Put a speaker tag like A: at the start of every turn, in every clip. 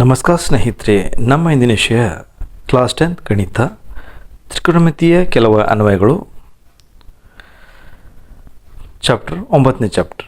A: ನಮಸ್ಕಾರ ಸ್ನೇಹಿತರೆ, ನಮ್ಮ ಇಂದಿನ ವಿಷಯ ಕ್ಲಾಸ್ ಟೆಂತ್ ಗಣಿತ ತ್ರಿಕೋಣಮಿತಿಯ ಕೆಲವು ಅನ್ವಯಗಳು. ಚಾಪ್ಟರ್ ಒಂಬತ್ತನೇ ಚಾಪ್ಟರ್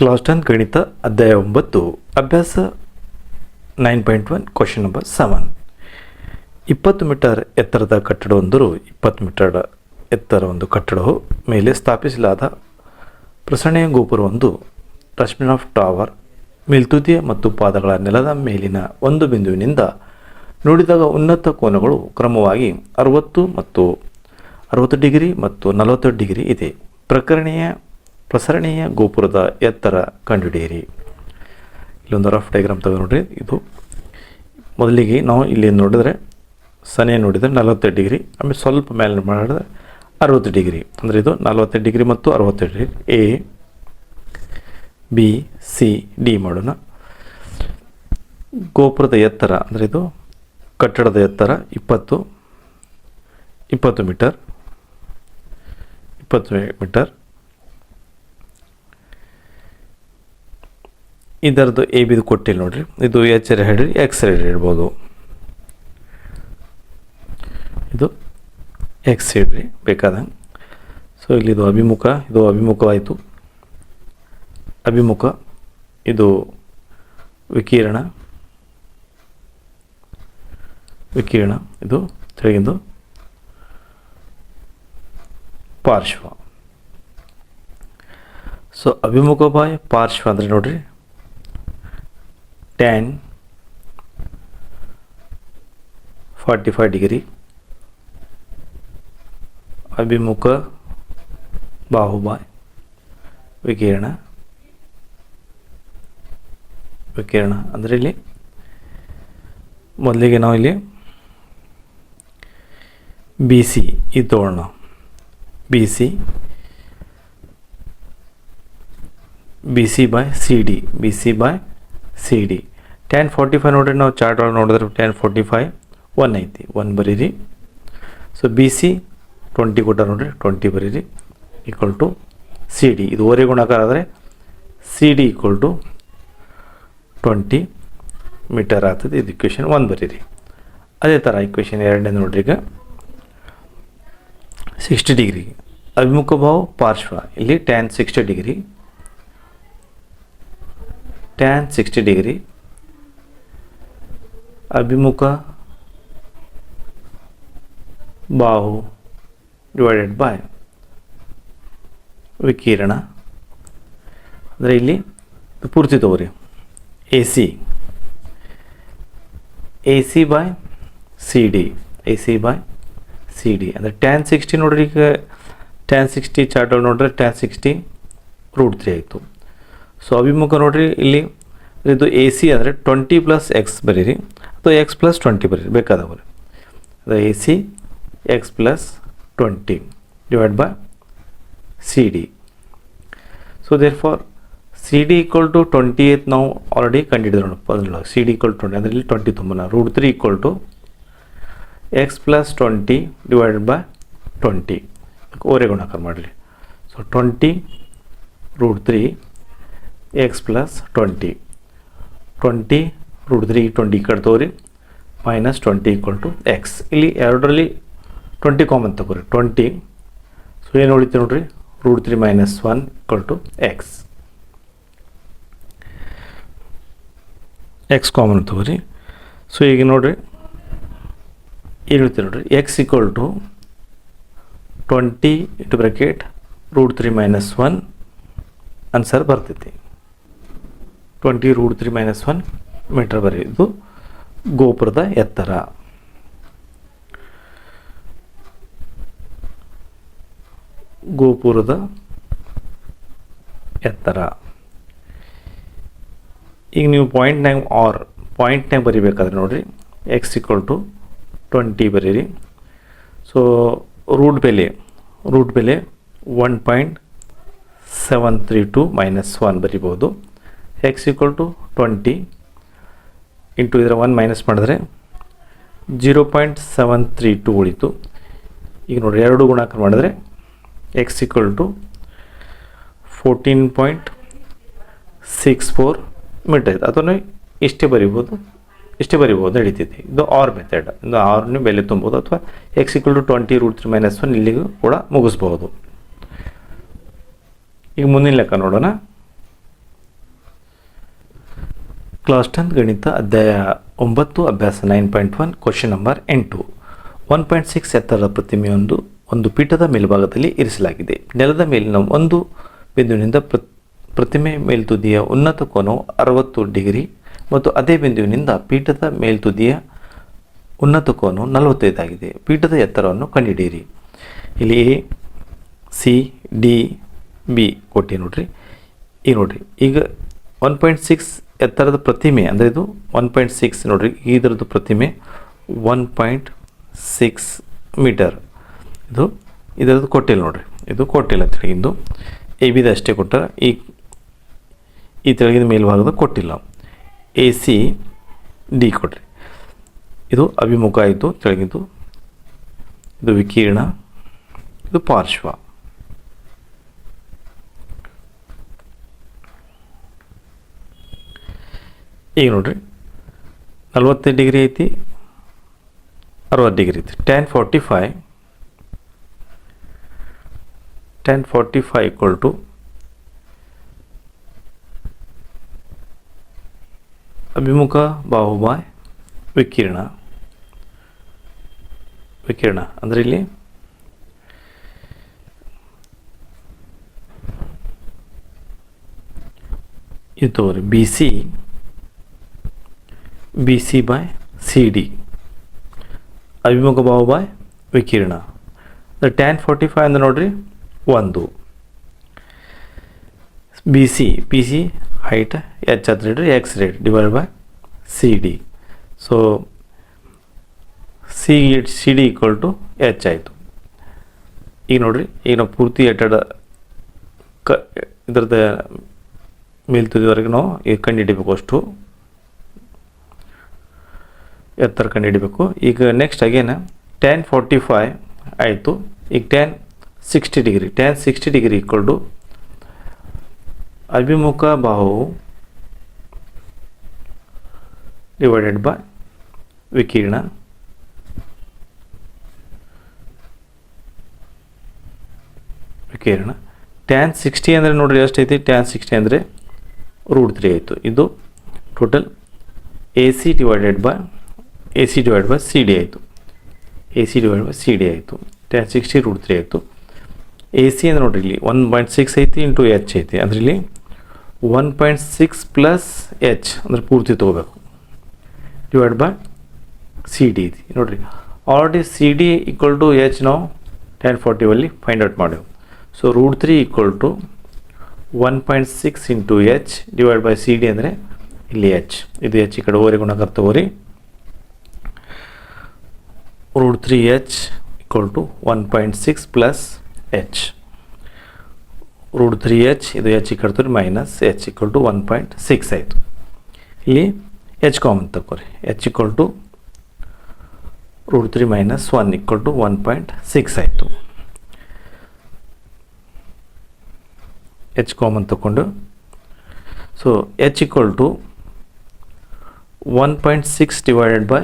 A: ಕ್ಲಾಸ್ ಟೆಂತ್ ಗಣಿತ, ಅಧ್ಯಾಯ ಒಂಬತ್ತು, ಅಭ್ಯಾಸ nine point one question number seven ಇಪ್ಪತ್ತು ಮೀಟರ್ ಎತ್ತರದ ಕಟ್ಟಡವೊಂದರು, ಇಪ್ಪತ್ತು ಮೀಟರ್ ಎತ್ತರ ಒಂದು ಕಟ್ಟಡವು ಮೇಲೆ ಸ್ಥಾಪಿಸಲಾದ ಪ್ರಸರಣೆಯ ಗೋಪುರವೊಂದು ರಶ್ಮಿನ್ ಆಫ್ ಟವರ್ ಮೇಲ್ತುದಿಯ ಮತ್ತು ಪಾದಗಳ ನೆಲದ ಮೇಲಿನ ಒಂದು ಬಿಂದುವಿನಿಂದ ನೋಡಿದಾಗ ಉನ್ನತ ಕೋನಗಳು ಕ್ರಮವಾಗಿ ಅರವತ್ತು ಮತ್ತು ಅರವತ್ತು ಡಿಗ್ರಿ ಮತ್ತು ನಲವತ್ತು ಡಿಗ್ರಿ ಇದೆ. ಪ್ರಕರಣೀಯ, ಪ್ರಸರಣೀಯ ಗೋಪುರದ ಎತ್ತರ ಕಂಡುಹಿಡಿಯಿರಿ. ಇಲ್ಲೊಂದು ರಫ್ ಡೈಗ್ರಾಮ್ ತೆಗೆದು ನೋಡ್ರಿ. ಇದು ಮೊದಲಿಗೆ ನಾವು ಇಲ್ಲಿ ನೋಡಿದ್ರೆ ಸನೆ ನೋಡಿದರೆ ನಲವತ್ತು ಡಿಗ್ರಿ, ಆಮೇಲೆ ಸ್ವಲ್ಪ ಮೇಲೆ ಮಾಡಿದ್ರೆ ಅರವತ್ತು ಡಿಗ್ರಿ. ಅಂದರೆ ಇದು ನಲವತ್ತು ಡಿಗ್ರಿ ಮತ್ತು ಅರವತ್ತು degree. A B, C, D ಮಾಡೋಣ. ಗೋಪುರದ ಎತ್ತರ ಅಂದರೆ ಇದು ಕಟ್ಟಡದ ಎತ್ತರ, ಇಪ್ಪತ್ತು ಇಪ್ಪತ್ತು ಮೀಟರ್ ಇಪ್ಪತ್ತು ಮೀಟರ್. ಇದರದ್ದು ಎ ಬಿದು ಕೊಟ್ಟಿಲ್ಲ ನೋಡ್ರಿ. ಇದು ಎಚ್ ಎರ್ ಹೇಳಿರಿ, ಎಕ್ಸ್ ರೇಡ್ ಇಡ್ಬೋದು ಇದು ಎಕ್ಸ್ ಹೇಳಿ ಬೇಕಾದಂಗೆ ಸೊ ಇಲ್ಲಿ ಇದು ಅಭಿಮುಖ, ಇದು ಅಭಿಮುಖವಾಯಿತು. ಅಭಿಮುಖ. ಇದು ವಿಕಿರಣ. ವಿಕಿರಣ. ಇದು ತೆಳಗಿಂದು ಪಾರ್ಶ್ವ. ಸೊ ಅಭಿಮುಖ ಬಾಯ್ ಪಾರ್ಶ್ವ ಅಂದರೆ ನೋಡ್ರಿ. ಟ್ಯಾನ್ ಫಾರ್ಟಿ ಫೈವ್ ಡಿಗ್ರಿ ಅಭಿಮುಖ ಬಾಹುಬಾಯ್ ವಿಕಿರಣ. ವಿಕಿರಣ. ಅಂದರೆ ಇಲ್ಲಿ ಮೊದಲಿಗೆ ನಾವು ಇಲ್ಲಿ ಬಿ ಸಿ ಇದು ತಗೊಳ್ಳೋಣ B C B C by C D B C by C D tan forty five ನೋಡ್ರಿ, ನಾವು ಚಾರ್ಟ್ ಒಳಗೆ ನೋಡಿದ್ರೆ ಟೆನ್ ಫೋರ್ಟಿ ಫೈವ್ ಒನ್ ಐತಿ. ಒನ್ ಬರೀರಿ. ಸೊ ಬಿ ಸಿ ಟ್ವೆಂಟಿ ಕೊಟ್ಟಾರ ನೋಡಿರಿ ಟ್ವೆಂಟಿ ಬರೀರಿ ಈಕ್ವಲ್ ಟು ಸಿ ಡಿ ಇದು ಓರೆ ಗುಣಾಕಾರ ಆದರೆ C D equal to twenty metre ಆಗ್ತದೆ. ಇದು ಇಕ್ವೇಷನ್ ಒಂದು ಬರೀರಿ. ಅದೇ ಥರ ಇಕ್ವೇಷನ್ ಎರಡನೇ ನೋಡ್ರಿ ಈಗ. ಸಿಕ್ಸ್ಟಿ ಡಿಗ್ರಿ ಅಭಿಮುಖ ಭಾವ ಪಾರ್ಶ್ವ. ಇಲ್ಲಿ tan sixty degree tan sixty degree ಅಭಿಮುಖ ಬಾಹು ಡಿವೈಡೆಡ್ ಬೈ ವಿಕಿರಣ. ಅಂದರೆ ಇಲ್ಲಿ ಪೂರ್ತಿ ತಗೋರಿ. C D A C by C D ಅಂದರೆ ಟ್ಯಾನ್ ಸಿಕ್ಸ್ಟಿ ನೋಡ್ರಿ ಈಗ ಟ್ಯಾನ್ ಸಿಕ್ಸ್ಟಿ ಚಾರ್ಟಲ್ ನೋಡ್ರೆ ಟ್ಯಾನ್ ಸಿಕ್ಸ್ಟಿ ರೂಟ್ ತ್ರೀ ಆಯಿತು. ಸೊ ಅಭಿಮುಖ ನೋಡ್ರಿ, ಇಲ್ಲಿ ಇದು ಎ ಸಿ ಅಂದರೆ ಟ್ವೆಂಟಿ ಪ್ಲಸ್ ಎಕ್ಸ್ ಬರೀರಿ. ಅಥವಾ ಎಕ್ಸ್ ಪ್ಲಸ್ ಟ್ವೆಂಟಿ ಬರೀರಿ, ಬೇಕಾದವರು. ಅದು A C X plus twenty divide by C D so there for C D equal to twenty ಏತ್ ನಾವು ಆಲ್ರೆಡಿ ಕಂಡಿಡಿದ್ರು ನೋಡಿ ಅದ್ರೊಳಗೆ ಸಿ ಡಿ ಈಕ್ವಲ್ ಟ್ವೆಂಟಿ ಅಂದರೆ ಇಲ್ಲಿ twenty ತುಂಬನ root three equal to X plus twenty divided by twenty ಓರೆ ಗುಣಾಕಾರ ಮಾಡಲಿ so twenty root three X plus twenty twenty root three twenty ಕಡೆ ತಗೋರಿ. Minus twenty equal to X ಇಲ್ಲಿ ಎರಡರಲ್ಲಿ twenty common ತಗೋರಿ. ಟ್ವೆಂಟಿ ಸೊ ಏನು ಉಳಿತು ನೋಡ್ರಿ? Root three minus one equal to X X common ತಗೋರಿ. ಸೊ ಈಗ ನೋಡಿರಿ. ಏನು ನೋಡಿರಿ. X equal to twenty it bracket root three minus one answer ಬರ್ತೈತಿ. Twenty root three minus one metre ಬರೆಯೋದು ಗೋಪುರದ ಎತ್ತರ. ಗೋಪುರದ ಎತ್ತರ. ಈಗ ನೀವು ಪಾಯಿಂಟ್ನಾಗ ಆರ್ ಪಾಯಿಂಟ್ನಾಗ ಬರಿಬೇಕಾದ್ರೆ ನೋಡಿರಿ. ಎಕ್ಸ್ ಈಕ್ವಲ್ ಟು ಟ್ವೆಂಟಿ ಬರೀರಿ. ಸೊ ರೂಟ್ ಬೆಲೆ ರೂಟ್ ಬೆಲೆ one point seven three two minus one ಬರಿಬೋದು X equal to twenty into ಇದರ ಒನ್ ಮೈನಸ್ ಮಾಡಿದ್ರೆ zero point seven three two ಉಳಿತು. ಈಗ ನೋಡಿರಿ, ಎರಡು ಗುಣಾಕಾರ ಮಾಡಿದ್ರೆ X equal to fourteen point six four metre ಅದನ್ನು ಇಷ್ಟೇ ಬರಿಬೋದು ಇಷ್ಟೇ ಬರಿಬೋದು ನಡೀತೈತಿ. ಇದು ಆರ್ ಮೆಥಡ್ ಇದು ಆರ್ನ ಬೆಲೆ ತುಂಬೋದು ಅಥವಾ X equal to twenty root three minus one ಇಲ್ಲಿಗೂ ಕೂಡ ಮುಗಿಸ್ಬೋದು. ಈಗ ಮುಂದಿನ ಲೆಕ್ಕ ನೋಡೋಣ. ಕ್ಲಾಸ್ ಟೆಂತ್ ಗಣಿತ ಅಧ್ಯಾಯ ಒಂಬತ್ತು, ಅಭ್ಯಾಸ nine point one question number ಎಂಟು. ಒನ್ ಪಾಯಿಂಟ್ ಸಿಕ್ಸ್ ಎತ್ತರದ ಪ್ರತಿಮೆಯೊಂದು ಒಂದು ಪೀಠದ ಮೇಲ್ಭಾಗದಲ್ಲಿ ಇರಿಸಲಾಗಿದೆ. ನೆಲದ ಮೇಲಿನ ಒಂದು ಬಿಂದುವಿನಿಂದ ಪ್ರ ಪ್ರತಿಮೆ ಮೇಲ್ತುದಿಯ ಉನ್ನತ ಕೋನವು ಅರವತ್ತು ಡಿಗ್ರಿ ಮತ್ತು ಅದೇ ಬಿಂದುವಿನಿಂದ ಪೀಠದ ಮೇಲ್ತುದಿಯ ಉನ್ನತ ಕೋನವು ನಲವತ್ತೈದಾಗಿದೆ. ಪೀಠದ ಎತ್ತರವನ್ನು ಕಂಡುಹಿಡಿಯಿರಿ ಇಲ್ಲಿ ಎ, ಸಿ, ಡಿ, ಬಿ ಕೊಟ್ಟಿ ನೋಡ್ರಿ. ಈಗ ನೋಡ್ರಿ. ಈಗ ಒನ್ ಪಾಯಿಂಟ್ ಸಿಕ್ಸ್ ಎತ್ತರದ ಪ್ರತಿಮೆ ಅಂದರೆ ಇದು ಒನ್ ಪಾಯಿಂಟ್ ಸಿಕ್ಸ್ ನೋಡ್ರಿ. ಇದರದ್ದು ಪ್ರತಿಮೆ ಒನ್ ಪಾಯಿಂಟ್ ಸಿಕ್ಸ್ ಮೀಟರ್. ಇದು ಇದರದ್ದು ಕೊಟ್ಟಿಲ್ಲ ನೋಡ್ರಿ. ಇದು ಕೊಟ್ಟಿಲ್ಲ ತೆಳಗಿಂದು ಎ, ಬಿದ ಅಷ್ಟೇ ಕೊಟ್ಟರೆ. ಈ ಈ ತೆಳಗಿನ ಮೇಲ್ಭಾಗದ ಕೊಟ್ಟಿಲ್ಲ. ಎ ಸಿ ಡಿ ಕೊಡ್ರಿ. ಇದು ಅಭಿಮುಖ ಆಯಿತು, ತೆಳಗಿದ್ದು. ಇದು ವಿಕಿರಣ, ಇದು ಪಾರ್ಶ್ವ. ಈಗ ನೋಡ್ರಿ. ನಲ್ವತ್ತೈದು ಡಿಗ್ರಿ ಐತಿ, ಅರವತ್ತು ಡಿಗ್ರಿ ಐತಿ. Tan forty five tan forty five equal to ಅಭಿಮುಖ, ಬಾಹುಬಾಯ್, ವಿಕಿರಣ. ವಿಕಿರಣ. ಅಂದರೆ ಇಲ್ಲಿ? ಇದು B C B C by C D ಅಭಿಮುಖ, ಬಾಹುಬಾಯ್, ವಿಕಿರಣ. ಟ್ಯಾನ್ ಫೋರ್ಟಿ ಫೈವ್ ಅಂದ್ರೆ ನೋಡ್ರಿ, ಒಂದು. B C B C height H ಹತ್ರ ಇಡ್ರಿ X rate divide by C D so C C D equal to H ಆಯಿತು. ಈಗ ನೋಡಿರಿ, ಈಗ ನಾವು ಪೂರ್ತಿ ಎಟ್ಟಡ ಕ, ಇದ್ರದ್ದು ಮೇಲ್ತುದಿವರೆಗೆ ನಾವು ಈಗ ಕಂಡು ಹಿಡಿಬೇಕು ಅಷ್ಟು. ಎತ್ತರ ಕಂಡು ಹಿಡಿಬೇಕು. ಈಗ next again tan forty five ಆಯಿತು. ಈಗ tan sixty degree tan sixty degree equal to ಅಭಿಮುಖ ಬಾಹು ಡಿವೈಡೆಡ್ ಬೈ ವಿಕಿರಣ. ವಿಕಿರಣ. ಟ್ಯಾನ್ ಸಿಕ್ಸ್ಟಿ ಅಂದರೆ ನೋಡ್ರಿ ಎಷ್ಟೈತಿ? ಟ್ಯಾನ್ ಸಿಕ್ಸ್ಟಿ ಅಂದರೆ ರೂಟ್ ತ್ರೀ ಆಯಿತು. ಇದು total A C divided by A C divide by C D ಆಯಿತು. A C divide by C D ಆಯಿತು. ಟ್ಯಾನ್ ಸಿಕ್ಸ್ಟಿ ರೂಟ್ ತ್ರೀ ಆಯಿತು. ಎ ಸಿ ಅಂದರೆ ನೋಡ್ರಿ ಇಲ್ಲಿ ಒನ್ ಪಾಯಿಂಟ್ ಸಿಕ್ಸ್ ಐತಿ ಇಂಟು ಎಚ್ ಐತಿ. ಅಂದ್ರೆ ಇಲ್ಲಿ one point six plus H ಅಂದ್ರೆ ಪೂರ್ತಿ ತೊಗೋಬೇಕು. ಡಿವೈಡ್ ಬೈ ಸಿ ಡಿ ಇದೆ, ನೋಡಿರಿ. Already C D equal to H ನಾವು ಟೆನ್ ಫಾರ್ಟಿವಲ್ಲಿ find out ಮಾಡೇವು so root three equal to one point six into H divide by C D ಅಂದರೆ ಇಲ್ಲಿ H ಇದು ಎಚ್ ಈ ಕಡೆ ಓರಿ ಗುಣಕರ್ ತಗೋರಿ root three H equal to one point six plus H root three H ಇದು H ಕಡೆ minus H equal to one point six ಆಯಿತು. ಇಲ್ಲಿ ಎಚ್ ಕಾಮನ್ ತಗೋರಿ H equal to root three minus one equal to one point six ಆಯಿತು. H common ತಗೊಂಡು so H equal to one point six divided by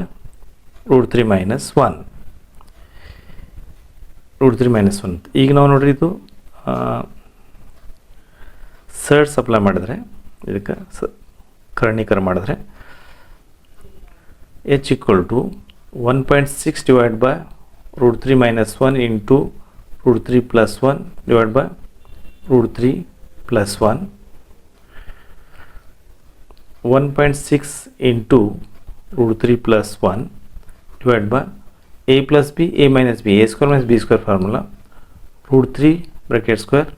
A: root three minus one root three minus one ಈಗ ನಾವು ನೋಡ್ರಿ ಇದು served supply ಮಾಡಿದ್ರೆ ಇದಕ್ಕೆ ಸ ಕರ್ಣೀಕರ ಮಾಡಿದ್ರೆ H equal to one point six divide by root three minus one into root three plus one divide by root three plus 1 1.6 into root 3 plus 1 divided by a plus b a minus b a square minus b square formula root 3 bracket square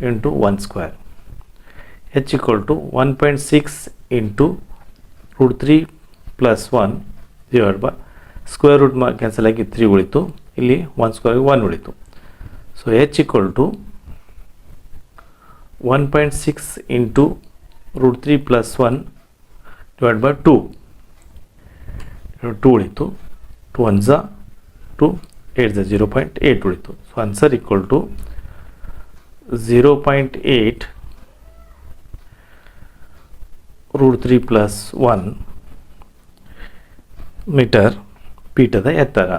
A: into 1 square h equal to 1.6 into root 3 plus 1 divided by square root ಮಾ cancel ಆಗಿ three ಉಳಿತು. ಇಲ್ಲಿ one ಸ್ಕ್ವೇರ್ಗೆ one ಉಳಿತು. So H equal to one point six into root three plus one divide by two two ಉಳಿತು. Two one ಝ two eight ಝ zero point eight ಉಳಿತು. So answer equal to zero point eight root three plus one metre ಪೀಠದ ಎತ್ತರ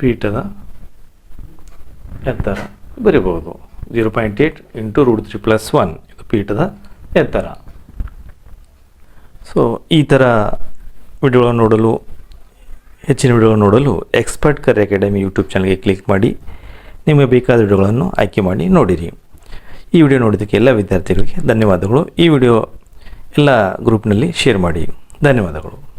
A: ಪೀಠದ ಎತ್ತರ ಬರಿಬಹುದು. Zero point eight into root three plus one ಇದು ಪೀಠದ ಎತ್ತರ ಸೊ ಈ ಥರ ವಿಡಿಯೋಗಳನ್ನು ನೋಡಲು, ಹೆಚ್ಚಿನ ವಿಡಿಯೋಗಳನ್ನು ನೋಡಲು ಎಕ್ಸ್ಪರ್ಟ್ ಕರಿ ಅಕಾಡೆಮಿ ಯೂಟ್ಯೂಬ್ ಚಾನಲ್ಗೆ ಕ್ಲಿಕ್ ಮಾಡಿ. ನಿಮಗೆ ಬೇಕಾದ ವಿಡಿಯೋಗಳನ್ನು ಆಯ್ಕೆ ಮಾಡಿ ನೋಡಿರಿ. ಈ ವಿಡಿಯೋ ನೋಡಿದ್ದಕ್ಕೆ ಎಲ್ಲ ವಿದ್ಯಾರ್ಥಿಗಳಿಗೆ ಧನ್ಯವಾದಗಳು. ಈ ವಿಡಿಯೋ ಎಲ್ಲ ಗ್ರೂಪ್ನಲ್ಲಿ ಶೇರ್ ಮಾಡಿ. ಧನ್ಯವಾದಗಳು.